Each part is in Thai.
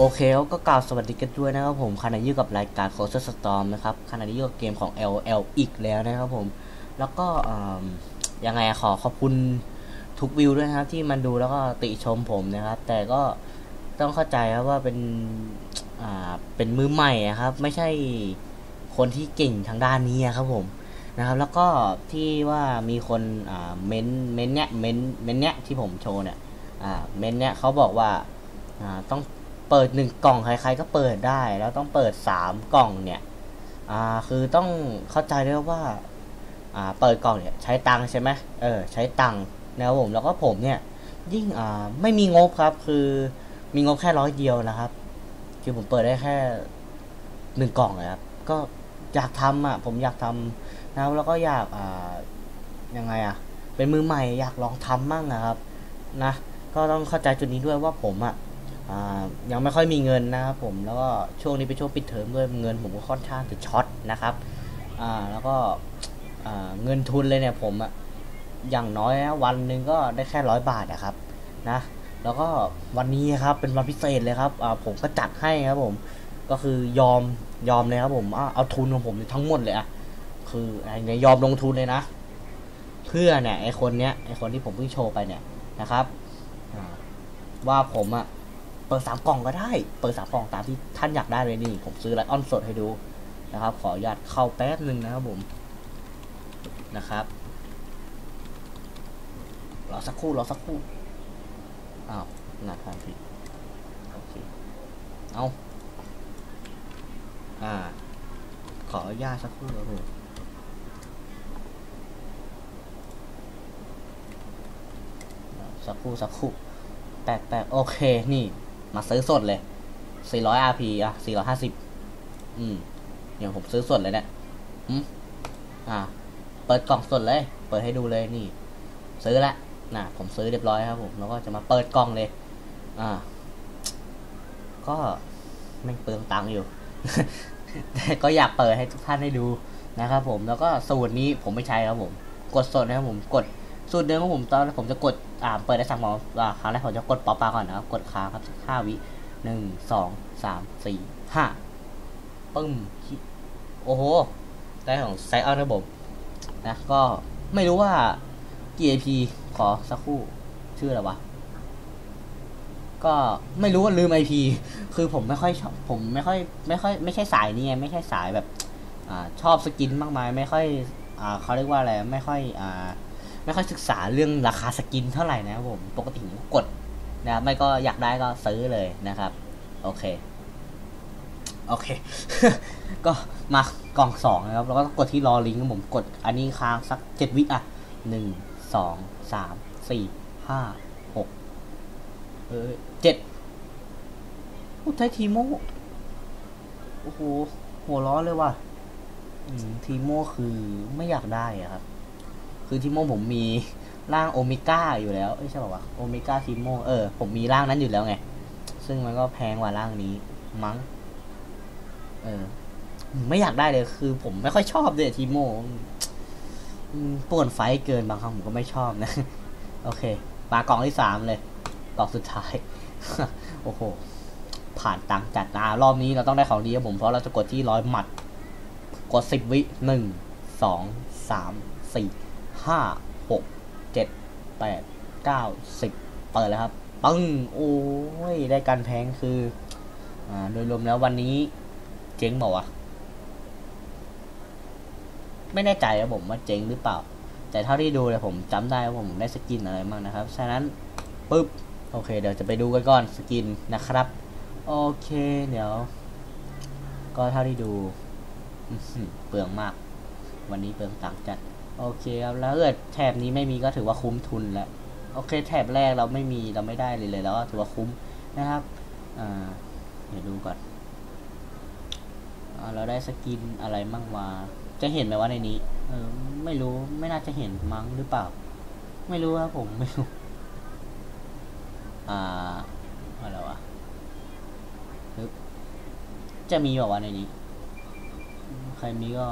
โอเคก็กล่าวสวัสดีกันด้วยนะครับผมขณะนี้อยู่กับรายการโคสสตอมนะครับขณะนี้อยู่กับเกมของ LL อีกแล้วนะครับผม แล้วก็ยังไงขอขอบคุณทุกวิวด้วยนะครับที่มันดูแล้วก็ติชมผมนะครับ แต่ก็ต้องเข้าใจครับว่าเป็นอ่าเป็นมือใหม่ครับ ไม่ใช่คนที่เก่งทางด้านนี้ครับผมนะครับ แล้วก็ที่ว่ามีคนอ่าเม้นเม้นเนี้ยเม้นเม้นเนี้ยที่ผมโชว์เนี่ยอ่าเม้นเนี้ยเขาบอกว่าอ่าต้อง เปิดหนึ่งกล่องใครๆก็เปิดได้ แล้วต้องเปิดสามกล่องเนี่ยอ่าคือต้องเข้าใจด้วยว่าอ่าเปิดกล่องเนี่ยใช้ตังใช่ไหมเออใช้ตังนะครับผมแล้วก็ผมเนี่ยยิ่งอ่าไม่มีงบครับ คือมีงบแค่ร้อยเดียวนะครับ คือผมเปิดได้แค่หนึ่งกล่องเลยครับ ก็อยากทำอะผมอยากทำนะครับแล้วก็อยากอ่ายังไงอะเป็นมือใหม่อยากลองทำมั่งนะครับนะก็ต้องเข้าใจจุดนี้ด้วยว่าผมอะ ยังไม่ค่อยมีเงินนะครับผมแล้วก็ช่วงนี้เป็นช่วงปิดเทอมด้วยเงินผมก็ค่อนข้างจะช็อตนะครับแล้วก็เงินทุนเลยเนี่ยผมอะอย่างน้อยนะวันหนึ่งก็ได้แค่ร้อยบาทนะครับนะแล้วก็วันนี้ครับเป็นวันพิเศษเลยครับผมก็จัดให้ครับผมก็คือยอมยอมเลยครับผมเอาทุนของผมทั้งหมดเลยอะคือไอ้เนี่ยยอมลงทุนเลยนะ เพื่อเนี่ยไอคนเนี้ยไอคนที่ผมเพิ่งโชว์ไปเนี่ยนะครับว่าผมอะ เปิดสามกล่องก็ได้ เปิดสามกล่องตามที่ท่านอยากได้เลยนี่ ผมซื้อไลออนสดให้ดูนะครับ ขออนุญาตเข้าแป๊บหนึ่งนะครับผมนะครับรอสักครู่รอสักครู่อ้าวหน้าทางผิดโอเคเอาอ่า ขออนุญาตสักครู่ครับผมสักครู่สักครู่แปลกแปลกโอเค นี่ มาซื้อสดเลย 400 RP อะ 450 อืมอย่างผมซื้อสดเลยเนี่ยอืมอ่า เปิดกล่องสดเลย เปิดให้ดูเลยนี่ ซื้อละน่ะผมซื้อเรียบร้อยครับผมแล้วก็จะมาเปิดกล่องเลย อ่า ก็แม่เปลืองตังค์อยู่ แต่ก็อยากเปิดให้ทุกท่านได้ดูนะครับผมแล้วก็สูตรนี้ผมไม่ใช้ครับผม กดสดนะครับผมกด สูตรเดิมของผมตอนผมจะกดอ่าเปิดได้สั่งหมออ่าครั้งแรกผมจะกดปอปลาก่อนนะครับ กดค้างครับห้าวิหนึ่งสองสามสี่ห้าปึ้มโอ้โหได้ของไซออนนะผมนะก็ไม่รู้ว่า GAP ขอสักคู่ชื่ออะไรวะ ก็ไม่รู้ว่าลืม IP คือผมไม่ค่อยชอบผมไม่ค่อยไม่ค่อยไม่ใช่สายนี้ไงไม่ใช่สายแบบ อ่าชอบสกินมากมาย ไม่ค่อย อ่าเขาเรียกว่าอะไรไม่ค่อยอ่า ไม่ค่อยศึกษาเรื่องราคาสกินเท่าไหร่นะครับผม ปกติผมกดนะครับไม่ก็อยากได้ก็ซื้อเลยนะครับ โอเค โอเค ก็มากล่องสองนะครับ แล้วก็กดที่รอลิงก์ผมกด อันนี้ค้างสักเจ็ดวิอะหนึ่งสองสามสี่ห้าหกเออเจ็ดโอ้ไททีโมโอ้โหหัวร้อนเลยว่ะทีโมคือไม่อยากได้อะครับ คือทีโมผมมีร่างโอเมก้าอยู่แล้วเอ้ยใช่ป่าวะโอเมก้าทีโมเออผมมีร่างนั้นอยู่แล้วไง ซึ่งมันก็แพงกว่าร่างนี้มั้ง เออ ไม่อยากได้เลยคือ ผมไม่ค่อยชอบเลยทีโมป่วนไฟเกินบางครั้งผมก็ไม่ชอบนะ โอเคมากล่องที่สามเลยกล่องสุดท้าย โอ้โห ผ่านตังจัดนะรอบนี้เราต้องได้ของดีครับผมเพราะเราจะกดที่ร้อยหมัด กดสิบวิหนึ่งสองสามสี่ ห้าหกเจ็ดแปดเก้าสิบเปิดแล้วครับปึ้งโอ้ยได้การแพงคืออ่าโดยรวมแล้ววันนี้เจ๊งบอกว่าวะไม่แน่ใจครับผมว่าเจ๊งหรือเปล่า แต่เท่าที่ดูเลยผมจำได้ว่าผมได้สกินอะไรบ้างนะครับฉะนั้นปุ๊บโอเค เดี๋ยวจะไปดูกันก่อนสกินนะครับ โอเคเดี๋ยว ก็เท่าที่ดูเปลืองมาก วันนี้เปลืองตังค์จัด โอเคครับแล้วเกิดแถบนี้ไม่มีก็ถือว่าคุ้มทุนแล้วโอเคแถบแรกเราไม่มีเราไม่ได้เลยเลยแล้วก็ถือว่าคุ้มนะครับอ่าเดี๋ยวดูก่อนเราได้สกินอะไรมั่งวะจะเห็นไหมว่าในนี้ เออไม่รู้ไม่น่าจะเห็นมั้งหรือเปล่า ไม่รู้ครับผมไม่รู้อ่าอะไรวะจะมีแบบว่าในนี้ ใครมีก็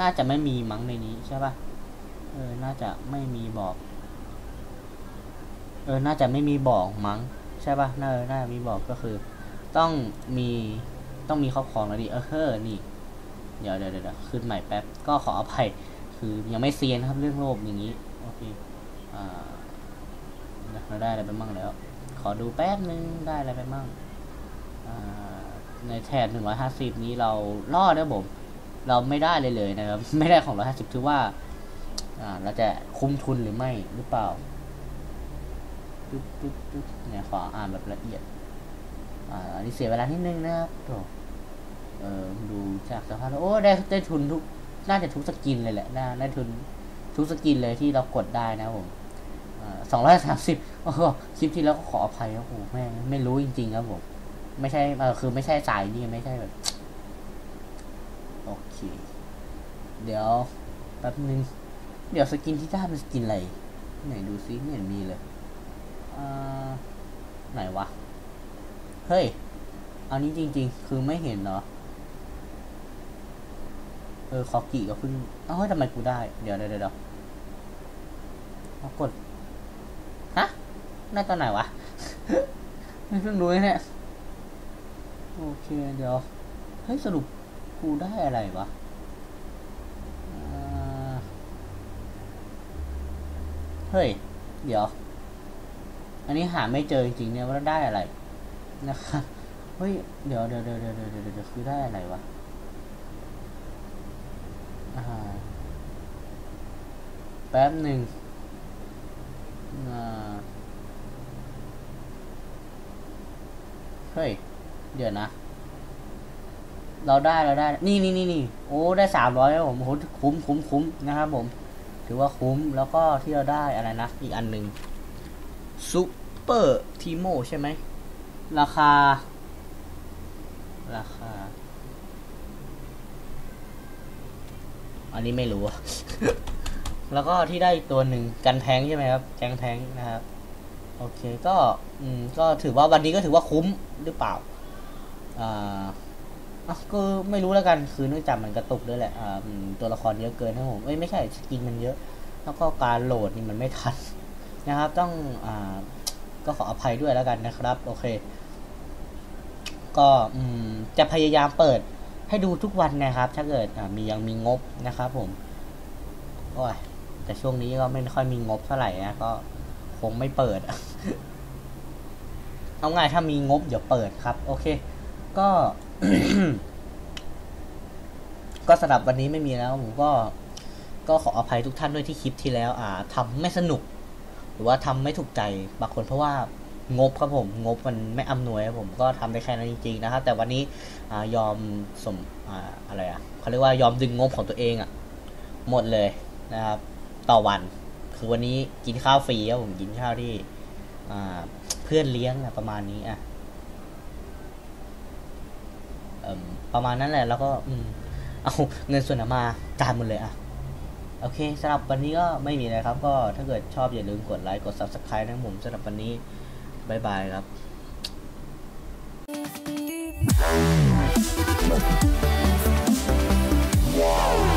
น่าจะไม่มีมั้งในนี้ใช่ปะเออ น่าจะไม่มีบอก เออ น่าจะไม่มีบอกมั้งใช่ปะน่าน่ามีบอกก็คือ ต้องมี ต้องมีครอบครองแล้วดิ เออเฮ้อนี่ เดี๋ยวเดี๋ยวเดี๋ยวขึ้นใหม่แป๊บ ก็ขออภัย คือยังไม่เซียนครับเรื่องโลภอย่างนี้ โอเค อ่าเราได้อะไรไปบ้างแล้ว ขอดูแป๊บนึง ได้อะไรไปบ้าง อ่า ในแถบหนึ่งร้อยห้าสิบนี้เรารอดนะผม เราไม่ได้เลยเลยนะครับ ไม่ได้ของร้อยห้าสิบถือว่าอ่าเราจะคุ้มทุนหรือไม่หรือเปล่าปึ๊บปึ๊บปึ๊บเนี่ยขออ่านแบบละเอียด อ่าอันนี้เสียเวลานิดนึงนะครับโถเออดูจากสภาพโอ้ได้ได้ทุนทุกน่าจะทุกสกินเลยแหละน่าได้ทุนทุกสกินเลยที่เรากดได้นะผมสองร้อยสามสิบโอ้โหคลิปที่แล้วก็ขออภัยครับโอ้แม่ไม่รู้จริง ๆ ครับผม ไม่ใช่เออคือไม่ใช่สายนี่ไม่ใช่แบบ โอเค เดี๋ยวแป๊บนึง เดี๋ยวสกินที่ได้มันสกินอะไร ไหนดูซิไม่เห็นมีเลยอ่าไหนวะ เฮ้ย อันนี้จริง ๆ คือไม่เห็นเหรอเออคอกี่ก็เพิ่งเอ้าทำไมกูได้ เดี๋ยวเดี๋ยวเดี๋ยวเอากด ฮะได้ตอนไหนวะ ไม่เพิ่งรู้เนี่ย โอเค เดี๋ยว เฮ้ย สรุป กูได้อะไรวะเฮ้ย เดี๋ยว อันนี้หาไม่เจอจริงๆเนี่ยว่าได้อะไรนะครับเฮ้ย เดี๋ยวเดี๋ยวเดี๋ยวเดี๋ยวเดี๋ยวเดี๋ยวคือได้อะไรวะแป๊บหนึ่งเฮ้ย เดี๋ยวนะ เราได้เราได้ นี่นี่นี่นี่โอ้ได้สามร้อยครับผมโหคุ้มคุ้มคุ้มนะครับผม ถือว่าคุ้มแล้วก็ที่เราได้อะไรนะ อีกอันหนึ่งซุปเปอร์ทีโมใช่ไหม ราคา ราคา อันนี้ไม่รู้แล้วก็ที่ได้ตัวหนึ่งกันแทงใช่ไหมครับแกงแทงนะครับ โอเคก็ อืมก็ถือว่าวันนี้ก็ถือว่าคุ้มหรือเปล่าอ่า ก็ไม่รู้แล้วกันคือเนื่องจากมันกระตุกด้วยแหละอ่าตัวละครเยอะเกินทั้งผมเอ้ยไม่ใช่สกินมันเยอะ แล้วก็การโหลดนี่มันไม่ทันนะครับ ต้องอ่าก็ขออภัยด้วยแล้วกันนะครับ โอเค ก็อืมจะพยายามเปิดให้ดูทุกวันนะครับ ถ้าเกิดมียังมีงบนะครับ ผมโอ้ยแต่ช่วงนี้ก็ไม่ค่อยมีงบเท่าไหร่นะก็คงไม่เปิดเอาง่ายถ้ามีงบเดี๋ยวเปิดครับ โอเค ก็ ก็สำหรับวันนี้ไม่มีแล้ว ผมก็ก็ขออภัยทุกท่านด้วยที่คลิปที่แล้ว อ่าทำไม่สนุก หรือว่าทำไม่ถูกใจบางคนเพราะว่างบครับผม งบมันไม่อำนวยครับผมก็ทำได้แค่นั้นจริงๆนะครับ แต่วันนี้อยอมสมออะไรอะเขาเรียกว่ายอมดึงงบของตัวเองอะ หมดเลยนะครับ ต่อวัน คือวันนี้กินข้าวฟรีครับผมกินข้าวที่เพื่อนเลี้ยงนะประมาณนี้อะ ประมาณนั้นแหละ แล้วก็อืมเอาเงินส่วนมาจ่ายหมดเลยอะโอเคสำหรับวันนี้ก็ไม่มีอะไรครับ ก็ถ้าเกิดชอบอย่าลืมกดไลค์กด subscribe นะผมสำหรับวันนี้บายบายครับ Wow.